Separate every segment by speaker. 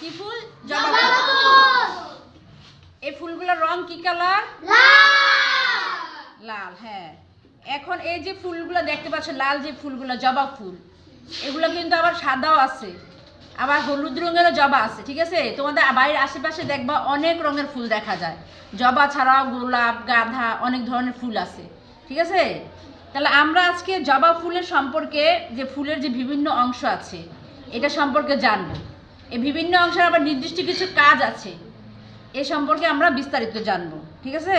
Speaker 1: কি ফুল? জবা ফুল। এই ফুলগুলোর রং কি কালার? লাল হ্যাঁ। এখন এই যে ফুলগুলো দেখতে পাচ্ছ লাল যে ফুলগুলো জবা ফুল এগুলো কিন্তু আবার সাদাও আছে। আবার হলুদ রঙেরও জবা আছে ঠিক আছে? তোমাদের বাড়ির আশেপাশে দেখবা অনেক রঙের ফুল দেখা যায়। জবা ছাড়াও গোলাপ গাঁধা অনেক ধরনের ফুল আছে ঠিক আছে? তাহলে আমরা আজকে জবা ফুলের সম্পর্কে যে ফুলের যে বিভিন্ন অংশ আছে এটা সম্পর্কে জানব। এই বিভিন্ন অংশের আবার নির্দিষ্ট কিছু কাজ আছে। এ সম্পর্কে আমরা বিস্তারিত জানব ঠিক আছে?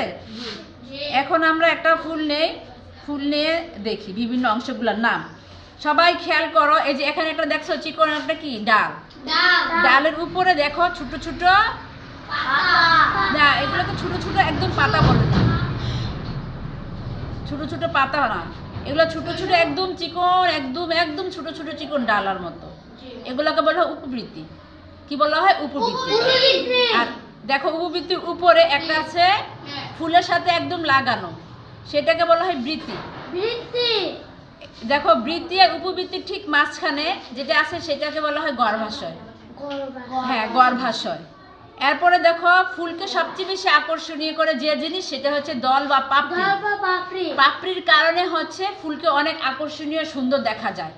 Speaker 1: এখন আমরা একটা ফুল নেই ফুল নিয়ে দেখি বিভিন্ন অংশগুলোর নাম। সবাই খেয়াল করো এই যে এখানে একটা দেখছ চিকন একটা কি? ডাল। ডালের উপরে দেখো ছোট ছোট না এগুলোকে ছোট ছোট একদম পাতা বলে। ছোট ছোট পাতা না এগুলো ছোট ছোট একদম চিকন একদম একদম ছোট ছোট চিকন ডালার মতো। এগুলোকে বলা হয় উপবৃত্তি। কি বলা হয়? উপবৃত্তি। আর দেখো উপবৃত্তির উপরে একটা আছে ফুলের সাথে একদম লাগানো। সেটাকে বলা হয় বৃত্তি। দেখো বৃত্তি আর উপবৃত্তির ঠিক মাঝখানে যেটা আছে সেটাকে বলা হয় গর্ভাশয়। হ্যাঁ গর্ভাশয়। এরপরে দেখো ফুলকে সবচেয়ে বেশি আকর্ষণীয় করে যে জিনিস সেটা হচ্ছে দল বা পাপড়ি। পাপড়ির কারণে হচ্ছে ফুলকে অনেক আকর্ষণীয় সুন্দর দেখা যায়।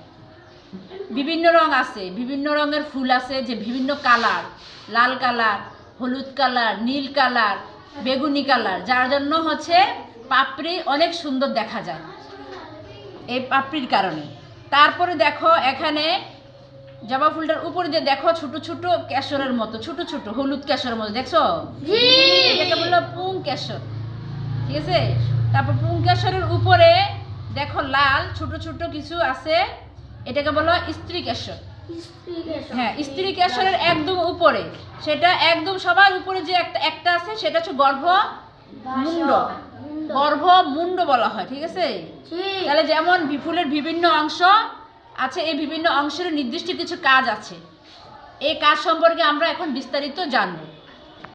Speaker 1: বিভিন্ন রং আছে বিভিন্ন রঙের ফুল আছে যে বিভিন্ন কালার লাল কালার হলুদ কালার নীল কালার বেগুনি কালার যার জন্য হচ্ছে পাপড়ি অনেক সুন্দর দেখা যায় এই পাপড়ির কারণে। তারপরে দেখো এখানে জবা ফুলটার উপরে যে দেখো ছোট ছোট কেশরের মতো ছোট ছোট হলুদ কেশরের মতো দেখছ? এটাকে বলল পুং কেশর ঠিক আছে? তারপর পুং কেশরের উপরে দেখো লাল ছোট ছোট কিছু আছে এটাকে বলো স্ত্রী কেশর। হ্যাঁ স্ত্রী কেশরের একদম উপরে। সেটা একদম সবার উপরে যে একটা একটা আছে সেটা হচ্ছে গর্ভ মুন্ড গর্ভ মুন্ড বলা হয় ঠিক আছে? তাহলে যেমন বি- ফুলের বিভিন্ন অংশ আছে এই বিভিন্ন অংশের নির্দিষ্ট কিছু কাজ আছে। এই কাজ সম্পর্কে আমরা এখন বিস্তারিত জানব।